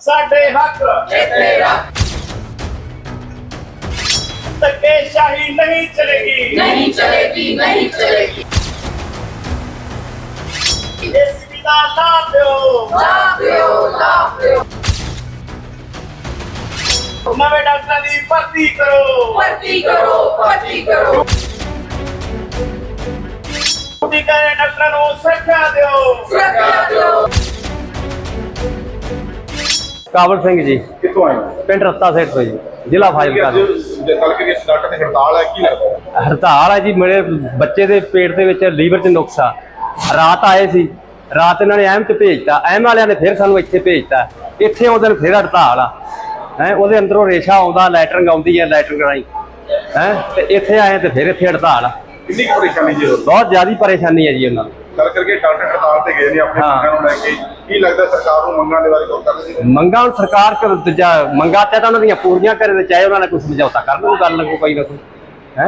ਸਾਡੇ ਹੱਕ। ਜਿੱਤੇ ਰੱਖ ਧੱਕੇਸ਼ਾਹੀ ਨਹੀਂ ਚਲੇਗੀ। ਨਹੀਂ ਚਲੇਗੀ ਨਹੀਂ ਚਲੇਗੀ। ਏਸੀਬੀ ਦਾ ਨਾਮ ਦਿਓ। ਲਾਭ ਦਿਓ ਲਾਭ ਦਿਓ। ਨਵੇਂ ਡਾਕਟਰਾਂ ਦੀ ਭਰਤੀ ਕਰੋ। ਭਰਤੀ ਕਰੋ ਭਰਤੀ ਕਰੋ। ਕਰੇ ਡਾਕਟਰਾਂ ਨੂੰ ਸੁਰੱਖਿਆ ਦਿਓ। ਸੁਰੱਖਿਆ ਕਾਬਲ ਸਿੰਘ ਜੀ। ਕਿੱਥੋਂ ਆਏ ਹੋ? ਪਿੰਡ ਰਸਤਾ ਸੇਠ ਤੋਂ ਜੀ ਜ਼ਿਲ੍ਹਾ ਫਾਜ਼ਿਲਕਾ ਤੋਂ। ਜੇ ਕੱਲ ਕੇ ਡਾਕਟਰ ਦੀ ਹੜਤਾਲ ਹੈ ਕੀ ਲੱਗਦਾ ਹੈ? ਹੜਤਾਲ ਹੈ ਜੀ ਮੇਰੇ ਬੱਚੇ ਦੇ ਪੇਟ ਦੇ ਵਿੱਚ ਲੀਵਰ 'ਚ ਨੁਕਸ ਆ। ਰਾਤ ਆਏ ਸੀ ਰਾਤ ਇਹਨਾਂ ਨੇ ਐਮ 'ਚ ਭੇਜਤਾ ਐਮ ਵਾਲਿਆਂ ਨੇ ਫਿਰ ਸਾਨੂੰ ਇੱਥੇ ਭੇਜਤਾ। ਇੱਥੇ ਨੇ ਫਿਰ ਹੜਤਾਲ ਆ। ਹੈ ਉਹਦੇ ਅੰਦਰੋਂ ਰੇਸ਼ਾ ਆਉਂਦਾ ਲੈਟਰਿੰਗ ਆਉਂਦੀ ਹੈ ਲੈਟਰਿੰਗ ਰਾਹੀਂ। ਹੈ ਤੇ ਇੱਥੇ ਆਏ ਤੇ ਫਿਰ ਇੱਥੇ ਹੜਤਾਲ ਆ। ਕਿੰਨੀ ਕੁ ਪਰੇਸ਼ਾਨੀ ਜੀ ਹੋ ਬਹੁਤ ਜ਼ਿਆਦਾ ਪਰੇਸ਼ਾਨੀ ਹੈ ਜੀ ਉਹਨਾਂ ਨੂੰ। ਕੱਲ ਕਰਕੇ ਡਾਕਟਰ ਹੜਤਾਲ ਤੇ ਗਏ ਨੇ ਆਪਣੇ ਹਾਂ। ਨੂੰ ਲੈ ਕੇ। ਕੀ ਲੱਗਦਾ ਸਰਕਾਰ ਨੂੰ ਮੰਗਾਂ ਦੇ ਬਾਰੇ ਕੋਈ ਕਰ ਰਹੀ ਹੈ ਮੰਗਾਂ ਹੁਣ ਸਰਕਾਰ ਕਰ ਦੂਜਾ ਮੰਗਾਂ ਤੇ ਤਾਂ ਉਹਨਾਂ ਦੀਆਂ ਪੂਰੀਆਂ ਕਰੇ ਤੇ ਚਾਹੇ ਉਹਨਾਂ ਨੇ ਕੋਈ ਸਮਝੌਤਾ ਕਰ ਲਓ ਗੱਲ ਲੱਗੂ ਕੋਈ ਨਾ ਕੋਈ ਹੈ?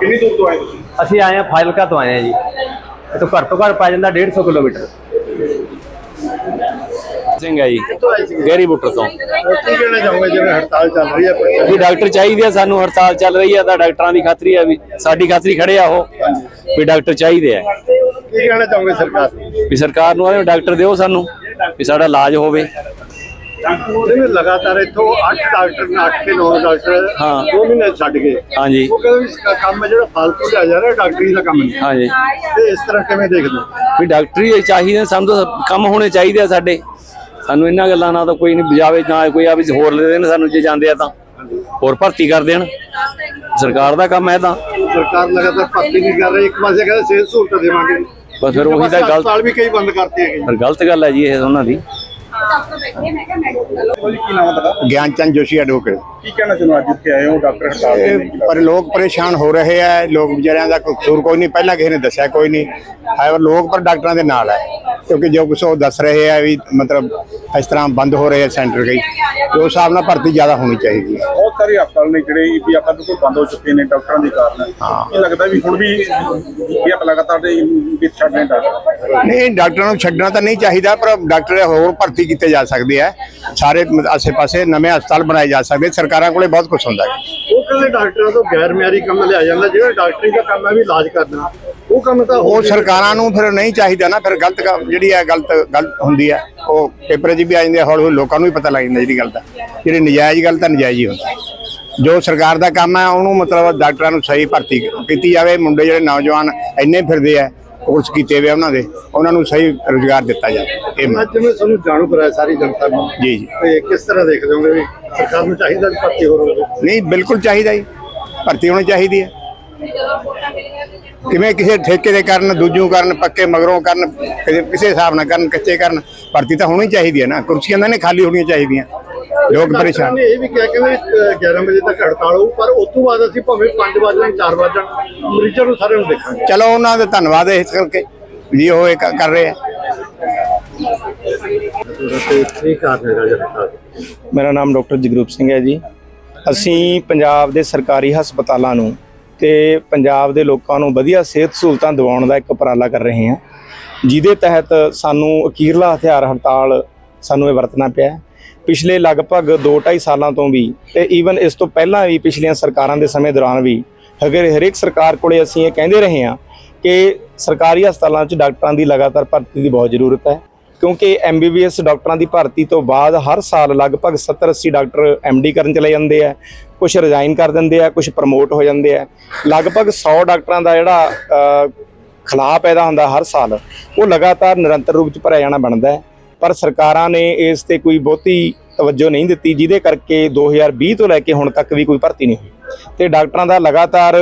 ਕਿੰਨੀ ਦੂਰ ਤੋਂ ਆਏ ਤੁਸੀਂ? ਅਸੀਂ ਆਏ ਹਾਂ ਫਾਜ਼ਿਲਕਾ ਤੋਂ ਆਏ ਹਾਂ ਜੀ। ਇਹ ਤੋਂ ਘੱਟ ਤੋਂ ਘੱਟ ਪੈ ਜਾਂਦਾ 150 ਕਿਲੋਮੀਟਰ। ਸਿੰਘ ਹੈ ਜੀ ਗੈਰੀ ਬੁੱਟਰ ਤੋਂ। ਕੀ ਕਹਿਣਾ ਚਾਹੋਗੇ? ਜਿਵੇਂ ਹੜਤਾਲ ਚੱਲ ਰਹੀ ਹੈ ਵੀ ਡਾਕਟਰ ਚਾਹੀਦੇ ਆ ਸਾਨੂੰ ਹੜਤਾਲ ਚੱਲ ਰਹੀ ਆ ਤਾਂ ਡਾਕਟਰਾਂ ਦੀ ਖਾਤਰੀ ਆ ਵੀ ਸਾਡੀ ਖਾਤਰੀ ਖੜੇ ਆ ਉਹ ਵੀ ਡਾਕਟਰ ਚਾਹੀਦੇ ਆ। ਕੀ ਕਹਿਣਾ ਚਾਹੋਗੇ ਸਰਕਾਰ ਨੂੰ? ਵੀ ਸਰਕਾਰ ਨੂੰ ਆਵੇ ਡਾਕਟਰ ਦਿਓ ਸਾਨੂੰ ਵੀ ਸਾਡਾ ਇਲਾਜ ਹੋਵੇ। ਲਗਾਤਾਰ ਇੱਥੋਂ 8 ਡਾਕਟਰ ਨੇ 8 ਕੇ 9 ਡਾਕਟਰ ਹਾਂ। ਦੋ ਮਹੀਨੇ ਛੱਡ ਗਏ। ਹਾਂਜੀ। ਉਹ ਕਹਿੰਦੇ ਵੀ ਕੰਮ ਜਿਹੜਾ ਫालतू ਲਿਆ ਜਾ ਰਿਹਾ ਡਾਕਟਰੀ ਦਾ ਕੰਮ ਨਹੀਂ। ਹਾਂਜੀ। ਤੇ ਇਸ ਤਰ੍ਹਾਂ ਕਿਵੇਂ ਦੇਖਦੇ ਹੋ? ਵੀ ਡਾਕਟਰੀ ਚਾਹੀਦੇ ਸਾਨੂੰ ਤਾਂ ਕੰਮ ਹੋਣੇ ਚਾਹੀਦੇ ਆ ਸਾਡੇ। ਸਾਨੂੰ ਇਹਨਾਂ ਗੱਲਾਂ ਨਾਲ ਤਾਂ ਕੋਈ ਨਹੀਂ ਬਜਾਵੇ ਨਾ ਕੋਈ ਆ ਵੀ ਹੋਰ ਲੈ ਦੇਣ ਸਾਨੂੰ ਜੇ ਜਾਂਦੇ ਆ ਤਾਂ। ਹੋਰ ਭਰਤੀ ਕਰ ਦੇਣ। ਸਰਕਾਰ ਦਾ ਕੰਮ ਹੈ ਤਾਂ। ਸਰਕਾਰ ਲਗਾਤਾਰ ਭਰਤੀ ਨਹੀਂ ਕਰ ਰਹੀ ਇੱਕ ਪਾਸੇ ਕਹਿੰਦੇ ਸਿਹਤ ਸਹੂਲਤਾਂ ਦੇਵਾਂਗੇ। ਬਸ ਫਿਰ ਉਹੀ ਤਾਂ ਗਲਤ ਹਸਪਤਾਲ ਵੀ ਕਈ ਬੰਦ ਕਰਤੇ ਹੈਗੇ। ਫਿਰ ਗਲਤ ਗੱਲ ਹੈ ਜੀ ਇਹ ਉਹਨਾਂ ਦੀ। ਜੀ ਕੀ ਨਾਮ ਹੈ ਤੁਹਾਡਾ ਗਿਆਨਚੰਦ ਜੋਸ਼ੀ ਐਡਵੋਕੇਟ। ਕੀ ਕਹਿਣਾ ਚਾਹੁੰਦੇ ਹੋ? ਅੱਜ ਇੱਥੇ ਆਏ ਹੋ ਡਾਕਟਰ ਹੜਤਾਲ ਤੇ ਨੇ ਪਰ ਲੋਕ ਪਰੇਸ਼ਾਨ ਹੋ ਰਹੇ ਆ ਲੋਕ ਵਿਚਾਰਿਆਂ ਦਾ ਕੋਈ ਕਸੂਰ ਕੋਈ ਨਹੀਂ ਪਹਿਲਾਂ ਕਿਸੇ ਨੇ ਦੱਸਿਆ ਕੋਈ ਨਹੀਂ। ਹੈ ਪਰ ਲੋਕ ਪਰ ਡਾਕਟਰਾਂ ਦੇ ਨਾਲ ਹੈ। ਕਿਉਂਕਿ ਜੋ ਕੁਛ ਉਹ ਦੱਸ ਰਹੇ ਆ ਵੀ ਮਤਲਬ ਇਸ ਤਰ੍ਹਾਂ ਬੰਦ ਹੋ ਰਹੇ ਆ ਸੈਂਟਰ ਕਈ ਉਸ ਹਿਸਾਬ ਨਾਲ ਭਰਤੀ ਜ਼ਿਆਦਾ ਹੋਣੀ ਚਾਹੀਦੀ ਹੈ। ਬਹੁਤ ਸਾਰੇ ਹਸਪਤਾਲ ਨੇ ਜਿਹੜੇ ਵੀ ਆਪਾਂ ਬਿਲਕੁਲ ਬੰਦ ਹੋ ਚੁੱਕੇ ਨੇ ਡਾਕਟਰਾਂ ਦੇ ਕਾਰਨ। ਕੀ ਲੱਗਦਾ ਵੀ ਹੁਣ ਵੀ ਵੀ ਆਪਾਂ ਲਗਾਤਾਰ ਦੇ ਵੀ ਛੱਡ ਰਹੇ ਡਾਕਟਰ। ਨਹੀਂ ਡਾਕਟਰਾਂ ਨੂੰ ਛੱਡਣਾ ਤਾਂ ਨਹੀਂ ਚਾਹੀਦਾ ਪਰ ਡਾਕਟਰ ਹੋਰ ਭਰਤੀ ਕੀਤੇ ਜਾ ਸਕਦੇ ਆ। ਸਾਰੇ ਆਸੇ-ਪਾਸੇ ਨਵੇਂ ਹਸਪਤਾਲ ਬਣਾਏ ਜਾ ਸਕਦੇ ਸਰਕਾਰਾਂ ਕੋਲੇ ਬਹੁਤ ਕੁਝ ਹੁੰਦਾ ਹੈ। ਉਹ ਕਹਿੰਦੇ ਡਾਕਟਰਾਂ ਤੋਂ ਗੈਰ ਮਿਆਰੀ ਕੰਮ ਲਿਆ ਜਾਂਦਾ ਜਿਹੜਾ ਡਾਕਟਰੀ ਦਾ ਕੰਮ ਹੈ ਵੀ ਇਲਾਜ ਕਰਨਾ। ਉਹ ਕੰਮ ਤਾਂ ਉਹ ਸਰਕਾਰਾਂ ਨੂੰ ਫਿਰ ਨਹੀਂ ਚਾਹੀਦਾ ਨਾ ਫਿਰ ਗਲਤ ਕੰਮ ਜਿਹੜੀ ਹੈ ਗਲਤ ਗਲਤ ਹੁੰਦੀ ਹੈ। ਉਹ ਪੇਪਰ 'ਚ ਵੀ ਆ ਜਾਂਦੀ ਹੈ ਹੌਲੀ ਹੌਲੀ ਲੋਕਾਂ ਨੂੰ ਵੀ ਪਤਾ ਲੱਗ ਜਾਂਦਾ ਜਿਹੜੀ ਗਲਤ ਹੈ ਜਿਹੜੀ ਨਜਾਇਜ਼ ਗੱਲ ਤਾਂ ਨਜਾਇਜ਼ ਹੀ ਹੁੰਦਾ ਜੋ ਸਰਕਾਰ ਦਾ ਕੰਮ ਹੈ ਉਹਨੂੰ ਮਤਲਬ ਡਾਕਟਰਾਂ ਨੂੰ ਸਹੀ ਭਰਤੀ ਕੀਤੀ ਜਾਵੇ। ਮੁੰਡੇ ਜਿਹੜੇ ਨੌਜਵਾਨ ਇੰਨੇ ਫਿਰਦੇ ਆ ਕੋਰਸ ਕੀਤੇ ਹੋਏ ਉਹਨਾਂ ਦੇ ਉਹਨਾਂ ਨੂੰ ਸਹੀ ਰੁਜ਼ਗਾਰ ਦਿੱਤਾ ਜਾਵੇ। ਇਹ ਮ- ਅੱਜ ਤੁਹਾਨੂੰ ਜਾਣੂ ਕਰਾਇਆ ਸਾਰੀ ਜਨਤਾ ਨੂੰ ਜੀ ਜੀ। ਤੇ ਕਿਸ ਤਰ੍ਹਾਂ ਦੇਖਦੇ ਹੋਗੇ ਵੀ ਸਰਕਾਰ ਨੂੰ ਚਾਹੀਦਾ ਭਰਤੀ ਹੋਰ ਹੋਵੇ? ਨਹੀਂ ਬਿਲਕੁਲ ਚਾਹੀਦਾ ਜੀ। ਭਰਤੀ ਹੋਣੀ ਚਾਹੀਦੀ ਹੈ। ਕਿਵੇਂ ਕਿਸੇ ਠੇਕੇ ਦੇ ਕਰਨ ਦੂਜੂ ਕਰਨ ਪੱਕੇ ਮਗਰੋਂ ਕਰਨ ਕਿਸੇ ਕਿਸੇ ਹਿਸਾਬ ਨਾਲ ਕਰਨ ਕੱਚੇ ਕਰਨ ਭਰਤੀ ਤਾਂ ਹੋਣੀ ਚਾਹੀਦੀ ਹੈ ਨਾ। ਕੁਰਸੀਆਂ ਤਾਂ ਨਹੀਂ ਖਾਲੀ ਹੋਣੀਆਂ ਚਾਹੀਦੀਆਂ। ਲੋਕ ਪਰੇਸ਼ਾਨ। ਨੇ ਇਹ ਵੀ ਕਿਹਾ ਕਿ ਵੀ, ਅਹ, 11 ਵਜੇ ਤੱਕ ਹੜਤਾਲ ਹੋਊ ਪਰ ਉਸ ਤੋਂ ਬਾਅਦ ਅਸੀਂ ਭਾਵੇਂ 5 ਵਜੇ 4 ਵਜੇ ਮਰੀਜ਼ਾਂ ਨੂੰ ਸਾਰਿਆਂ ਨੂੰ ਦੇਖਾਂਗੇ। ਚਲੋ ਉਹਨਾਂ ਦਾ ਧੰਨਵਾਦ ਹੈ ਇਸ ਕਰਕੇ ਜੀ ਉਹ ਇਹ ਕਰ ਰਹੇ ਆ। ਮੇਰਾ ਨਾਮ ਡਾਕਟਰ ਜਗਰੂਪ ਸਿੰਘ ਹੈ ਜੀ। ਅਸੀਂ ਪੰਜਾਬ ਦੇ ਸਰਕਾਰੀ ਹਸਪਤਾਲਾਂ ਨੂੰ ਤੇ ਪੰਜਾਬ ਦੇ ਲੋਕਾਂ ਨੂੰ ਵਧੀਆ ਸਿਹਤ ਸਹੂਲਤਾਂ ਦਿਵਾਉਣ ਦਾ ਇੱਕ ਉਪਰਾਲਾ ਕਰ ਰਹੇ ਹਾਂ। ਜਿਹਦੇ ਤਹਿਤ ਸਾਨੂੰ ਅਖੀਰਲਾ ਹਥਿਆਰ ਹੜਤਾਲ ਸਾਨੂੰ ਇਹ ਵਰਤਣਾ ਪਿਆ ਪਿਛਲੇ ਲਗਭਗ 2.5 ਸਾਲਾਂ ਤੋਂ ਵੀ ਤੇ ਈਵਨ ਇਸ ਤੋਂ ਪਹਿਲਾਂ ਵੀ ਪਿਛਲੀਆਂ ਸਰਕਾਰਾਂ ਦੇ ਸਮੇਂ ਦੌਰਾਨ ਵੀ ਅਗਰ ਹਰੇਕ ਸਰਕਾਰ ਕੋਲੇ ਅਸੀਂ ਇਹ ਕਹਿੰਦੇ ਰਹੇ ਹਾਂ ਕਿ ਸਰਕਾਰੀ ਹਸਪਤਾਲਾਂ 'ਚ ਡਾਕਟਰਾਂ ਦੀ ਲਗਾਤਾਰ ਭਰਤੀ ਦੀ ਬਹੁਤ ਜ਼ਰੂਰਤ ਹੈ। ਕਿਉਂਕਿ ਐਮਬੀਬੀਐਸ ਡਾਕਟਰਾਂ ਦੀ ਭਰਤੀ ਤੋਂ ਬਾਅਦ ਹਰ ਸਾਲ ਲਗਭਗ 70 80 ਡਾਕਟਰ ਐਮਡੀ ਕਰਨ ਚਲੇ ਜਾਂਦੇ ਆ ਕੁਝ ਰਿਜ਼ਾਈਨ ਕਰ ਦਿੰਦੇ ਆ ਕੁਝ ਪ੍ਰਮੋਟ ਹੋ ਜਾਂਦੇ ਆ। ਲਗਭਗ 100 ਡਾਕਟਰਾਂ ਦਾ ਜਿਹੜਾ ਖਲਾਅ ਪੈਦਾ ਹੁੰਦਾ ਹਰ ਸਾਲ, ਉਹ ਲਗਾਤਾਰ ਨਿਰੰਤਰ ਰੂਪ ਚ ਭਰਿਆ ਜਾਣਾ ਬਣਦਾ ਹੈ। ਪਰ ਸਰਕਾਰਾਂ ਨੇ ਇਸ ਤੇ ਕੋਈ ਬਹੁਤੀ ਤਵੱਜੋ ਨਹੀਂ ਦਿੱਤੀ, ਜਿਹਦੇ ਕਰਕੇ 2020 ਤੋਂ ਲੈ ਕੇ ਹੁਣ ਤੱਕ ਵੀ ਕੋਈ ਭਰਤੀ ਨਹੀਂ ਹੋਈ। ਤੇ ਡਾਕਟਰਾਂ ਦਾ ਲਗਾਤਾਰ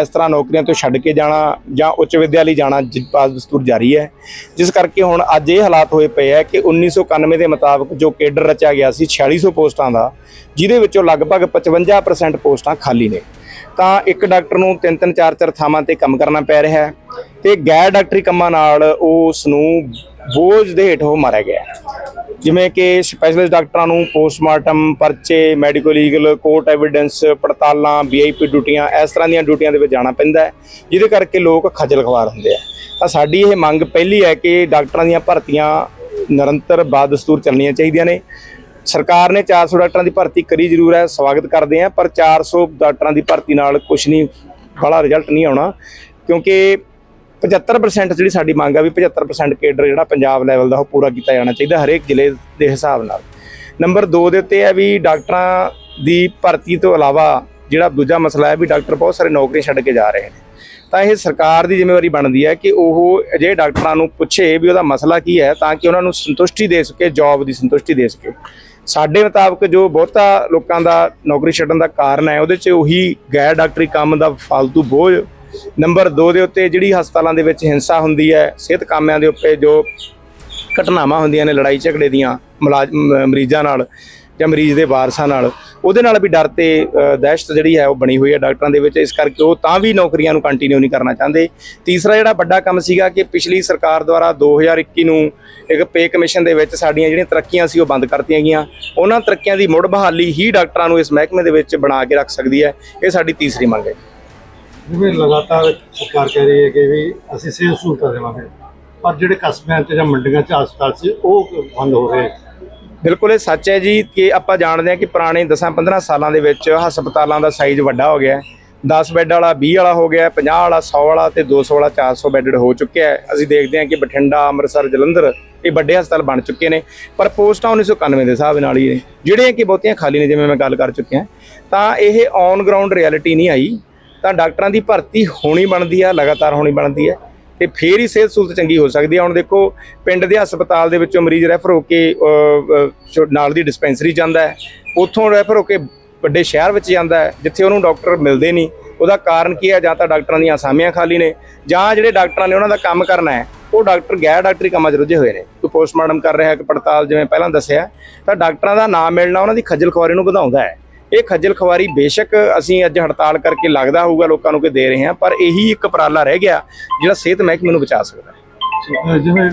ਇਸ ਤਰ੍ਹਾਂ ਨੌਕਰੀਆਂ ਤੋਂ ਛੱਡ ਕੇ ਜਾਣਾ ਜਾਂ ਉੱਚ ਵਿਦਿਆ ਲਈ ਜਾਣਾ ਜ- ਪਾਸ ਦਸਤੂਰ ਜਾਰੀ ਹੈ। ਜਿਸ ਕਰਕੇ ਹੁਣ ਅੱਜ ਇਹ ਹਾਲਾਤ ਹੋਏ ਪਏ ਹੈ ਕਿ 1991 ਦੇ ਮੁਤਾਬਕ ਜੋ ਕੇਡਰ ਰਚਿਆ ਗਿਆ ਸੀ 4600 ਪੋਸਟਾਂ ਦਾ, ਜਿਹਦੇ ਵਿੱਚੋਂ ਲਗਭਗ 55% ਪੋਸਟਾਂ ਖਾਲੀ ਨੇ। ਤਾਂ ਇੱਕ ਡਾਕਟਰ ਨੂੰ ਤਿੰਨ ਤਿੰਨ ਚਾਰ ਚਾਰ ਥਾਵਾਂ ਤੇ ਕੰਮ ਕਰਨਾ ਪੈ ਰਿਹਾ ਹੈ ਤੇ ਗੈਰ ਡਾਕਟਰੀ ਕੰਮਾਂ ਨਾਲ ਉਸ ਨੂੰ ਬੋਝ ਦੇ ਹੇਠ ਉਹ ਮਾਰਿਆ ਗਿਆ ਜਿਵੇਂ ਕਿ ਸਪੈਸ਼ਲਿਸਟ ਡਾਕਟਰਾਂ ਨੂੰ ਪੋਸਟਮਾਰਟਮ ਪਰਚੇ, ਮੈਡੀਕਲ ਲੀਗਲ, ਕੋਰਟ ਐਵੀਡੈਂਸ, ਪੜਤਾਲਾਂ ਵੀਆਈਪੀ ਡਿਊਟੀਆਂ, ਇਸ ਤਰ੍ਹਾਂ ਦੀਆਂ ਡਿਊਟੀਆਂ ਦੇ ਵਿੱਚ ਜਾਣਾ ਪੈਂਦਾ ਹੈ, ਜਿਹਦੇ ਕਰਕੇ ਲੋਕ ਖੱਜਲ ਖਵਾਰ ਹੁੰਦੇ ਆ। ਤਾਂ ਸਾਡੀ ਇਹ ਮੰਗ ਪਹਿਲੀ ਹੈ ਕਿ ਡਾਕਟਰਾਂ ਦੀਆਂ ਭਰਤੀਆਂ ਨਿਰੰਤਰ ਬਾਦਸਤੂਰ ਚੱਲਣੀਆਂ ਚਾਹੀਦੀਆਂ ਨੇ। ਸਰਕਾਰ ਨੇ 400 ਡਾਕਟਰਾਂ ਦੀ ਭਰਤੀ ਕਰੀ, ਜ਼ਰੂਰ ਹੈ, ਸਵਾਗਤ ਕਰਦੇ ਆ ਪਰ 400 ਡਾਕਟਰਾਂ ਦੀ ਭਰਤੀ ਨਾਲ ਕੁਝ ਨਹੀਂ, ਬੜਾ ਰਿਜ਼ਲਟ ਨਹੀਂ ਆਉਣਾ, ਕਿਉਂਕਿ 75% ਜਿਹੜੀ ਸਾਡੀ ਮੰਗ ਆ ਵੀ 75% ਕੇਡਰ ਜਿਹੜਾ ਪੰਜਾਬ ਲੈਵਲ ਦਾ ਉਹ ਪੂਰਾ ਕੀਤਾ ਜਾਣਾ ਚਾਹੀਦਾ ਹਰੇਕ ਜ਼ਿਲ੍ਹੇ ਦੇ ਹਿਸਾਬ ਨਾਲ। ਨੰਬਰ 2 ਦੇ ਉੱਤੇ ਹੈ ਵੀ ਡਾਕਟਰਾਂ ਦੀ ਭਰਤੀ ਤੋਂ ਇਲਾਵਾ ਜਿਹੜਾ ਦੂਜਾ ਮਸਲਾ ਹੈ ਵੀ ਡਾਕਟਰ ਬਹੁਤ ਸਾਰੇ ਨੌਕਰੀ ਛੱਡ ਕੇ ਜਾ ਰਹੇ ਨੇ। ਤਾਂ ਇਹ ਸਰਕਾਰ ਦੀ ਜ਼ਿੰਮੇਵਾਰੀ ਬਣਦੀ ਹੈ ਕਿ ਉਹ ਅਜਿਹੇ ਡਾਕਟਰਾਂ ਨੂੰ ਪੁੱਛੇ ਵੀ ਉਹਦਾ ਮਸਲਾ ਕੀ ਹੈ ਤਾਂ ਕਿ ਉਹਨਾਂ ਨੂੰ ਸੰਤੁਸ਼ਟੀ ਦੇ ਸਕੇ ਜੌਬ ਦੀ ਸੰਤੁਸ਼ਟੀ ਦੇ ਸਕੇ। ਸਾਡੇ ਮੁਤਾਬਕ ਜੋ ਬਹੁਤਾ ਲੋਕਾਂ ਦਾ ਨੌਕਰੀ ਛੱਡਣ ਦਾ ਕਾਰਨ ਹੈ, ਉਹਦੇ 'ਚ ਉਹੀ ਗੈਰ ਡਾਕਟਰੀ ਕੰਮ ਦਾ ਫालतू ਬੋਝ ਨੰਬਰ 2 ਦੇ ਉੱਤੇ ਜਿਹੜੀ ਹਸਪਤਾਲਾਂ ਦੇ ਵਿੱਚ ਹਿੰਸਾ ਹੁੰਦੀ ਹੈ, ਸਿਹਤ ਕਾਮਿਆਂ ਦੇ ਉੱਤੇ ਜੋ ਘਟਨਾਵਾਂ ਹੁੰਦੀਆਂ ਨੇ ਲੜਾਈ ਝਗੜੇ ਦੀਆਂ ਮੁਲਾਜ਼- ਮਰੀਜ਼ਾਂ ਨਾਲ ਜਾਂ ਮਰੀਜ਼ ਦੇ ਵਾਰਸਾਂ ਨਾਲ, ਉਹਦੇ ਨਾਲ ਵੀ ਡਰ ਤੇ ਦਹਿਸ਼ਤ ਜਿਹੜੀ ਹੈ ਉਹ ਬਣੀ ਹੋਈ ਹੈ ਡਾਕਟਰਾਂ ਦੇ ਵਿੱਚ, ਇਸ ਕਰਕੇ ਉਹ ਤਾਂ ਵੀ ਨੌਕਰੀਆਂ ਨੂੰ ਕੰਟੀਨਿਊ ਨਹੀਂ ਕਰਨਾ ਚਾਹੁੰਦੇ। ਤੀਸਰਾ ਜਿਹੜਾ ਵੱਡਾ ਕੰਮ ਸੀਗਾ ਕਿ ਪਿਛਲੀ ਸਰਕਾਰ ਦੁਆਰਾ 2021 ਨੂੰ ਇੱਕ ਪੇ ਕਮਿਸ਼ਨ ਦੇ ਵਿੱਚ ਸਾਡੀਆਂ ਜਿਹੜੀਆਂ ਤਰੱਕੀਆਂ ਸੀ ਉਹ ਬੰਦ ਕਰਤੀਆਂ ਗਈਆਂ। ਉਹਨਾਂ ਤਰੱਕੀਆਂ ਦੀ ਮੁੜ ਬਹਾਲੀ ਹੀ ਡਾਕਟਰਾਂ ਨੂੰ ਇਸ ਮਹਿਕਮੇ ਦੇ ਵਿੱਚ ਬਣਾ ਕੇ ਰੱਖ ਸਕਦੀ ਹੈ। ਇਹ ਸਾਡੀ ਤੀਸਰੀ ਮੰਗ ਹੈ। ਜਿਵੇਂ ਲਗਾਤਾਰ ਸਰਕਾਰ ਕਹਿ ਰਹੀ ਹੈ ਕਿ ਵੀ ਅਸੀਂ ਸਿਹਤ ਸਹੂਲਤਾਂ ਦੇਵਾਂਗੇ। ਪਰ ਜਿਹੜੇ ਕਸਬਿਆਂ 'ਚ ਜਾਂ ਮੰਡੀਆਂ 'ਚ ਹਸਪਤਾਲ ਸੀ ਉਹ ਬੰਦ ਹੋ ਰਹੇ ਬਿਲਕੁਲ ਇਹ ਸੱਚ ਹੈ ਜੀ ਕਿ ਆਪਾਂ ਜਾਣਦੇ ਹਾਂ ਕਿ ਪੁਰਾਣੇ 10-15 ਸਾਲਾਂ ਦੇ ਵਿੱਚ ਹਸਪਤਾਲਾਂ ਦਾ ਸਾਈਜ਼ ਵੱਡਾ ਹੋ ਗਿਆ ਹੈ। 10 ਬੈੱਡ ਵਾਲਾ 20 ਵਾਲਾ ਹੋ ਗਿਆ ਹੈ, 50 ਵਾਲਾ 100 ਵਾਲਾ ਤੇ 200 ਵਾਲਾ 400 ਬੈੱਡਡ ਹੋ ਚੁੱਕਿਆ ਹੈ। ਅਸੀਂ ਦੇਖਦੇ ਹਾਂ ਕਿ ਬਠਿੰਡਾ ਅੰਮ੍ਰਿਤਸਰ ਜਲੰਧਰ ਇਹ ਵੱਡੇ ਹਸਪਤਾਲ ਬਣ ਚੁੱਕੇ ਨੇ। ਪਰ ਪੋਸਟਾਂ 1991 ਦੇ ਹਿਸਾਬ ਨਾਲ ਹੀ ਨੇ। ਜਿਹੜੀਆਂ ਕਿ ਬਹੁਤੀਆਂ ਖਾਲੀ ਨੇ ਜਿਵੇਂ ਮੈਂ ਗੱਲ ਕਰ ਚੁੱਕਿਆ ਤਾਂ ਇਹ ਔਨ ਗਰਾਊਂਡ ਰਿਐਲਿਟੀ ਨਹੀਂ ਆਈ। ਤਾਂ ਡਾਕਟਰਾਂ ਦੀ ਭਰਤੀ ਹੋਣੀ ਬਣਦੀ ਆ, ਲਗਾਤਾਰ ਹੋਣੀ ਬਣਦੀ ਹੈ ਤੇ ਫੇਰ ਹੀ ਸਿਹਤ ਸਹੂਲਤ ਚੰਗੀ ਹੋ ਸਕਦੀ ਹੈ ਹੁਣ ਦੇਖੋ, ਪਿੰਡ ਦੇ ਹਸਪਤਾਲ ਦੇ ਵਿੱਚੋਂ ਮਰੀਜ਼ ਰੈਫਰ ਹੋ ਕੇ ਨਾਲ ਦੀ ਡਿਸਪੈਂਸਰੀ ਜਾਂਦਾ ਹੈ। ਉੱਥੋਂ ਰੈਫਰ ਹੋ ਕੇ ਵੱਡੇ ਸ਼ਹਿਰ ਵਿੱਚ ਜਾਂਦਾ ਹੈ, ਜਿੱਥੇ ਉਹਨੂੰ ਡਾਕਟਰ ਮਿਲਦੇ ਨਹੀਂ। ਉਹਦਾ ਕਾਰਨ ਕੀ ਹੈ? ਜਾਂ ਤਾਂ ਡਾਕਟਰਾਂ ਦੀਆਂ ਅਸਾਮੀਆਂ ਖਾਲੀ ਨੇ, ਜਾਂ ਜਿਹੜੇ ਡਾਕਟਰਾਂ ਨੇ ਉਹਨਾਂ ਦਾ ਕੰਮ ਕਰਨਾ ਹੈ, ਉਹ ਡਾਕਟਰ ਗੈਰ ਡਾਕਟਰੀ ਕੰਮਾਂ 'ਚ ਰੁੱਝੇ ਹੋਏ ਨੇ। ਕੋਈ ਪੋਸਟਮਾਰਟਮ ਕਰ ਰਿਹਾ ਕਿ ਪੜਤਾਲ ਜਿਵੇਂ ਪਹਿਲਾਂ ਦੱਸਿਆ, ਤਾਂ ਡਾਕਟਰਾਂ ਦਾ ਨਾਮ ਮਿਲਣਾ ਉਹਨਾਂ ਦੀ ਖੱਜਲ ਖੁਆਰੀ ਨੂੰ ਵਧਾਉਂਦਾ ਹੈ। ਇਹ ਖੱਜਲ ਖੁਆਰੀ ਬੇਸ਼ੱਕ ਅਸੀਂ ਅੱਜ ਹੜਤਾਲ ਕਰਕੇ ਲੱਗਦਾ ਹੋਊਗਾ, ਲੋਕਾਂ ਨੂੰ ਕਿ ਦੇ ਰਹੇ ਹਾਂ, ਪਰ ਇਹੀ ਇੱਕ ਉਪਰਾਲਾ ਰਹਿ ਗਿਆ ਜਿਹੜਾ ਸਿਹਤ ਮਹਿਕਮੇ ਨੂੰ ਬਚਾ ਸਕਦਾ। ਹੈ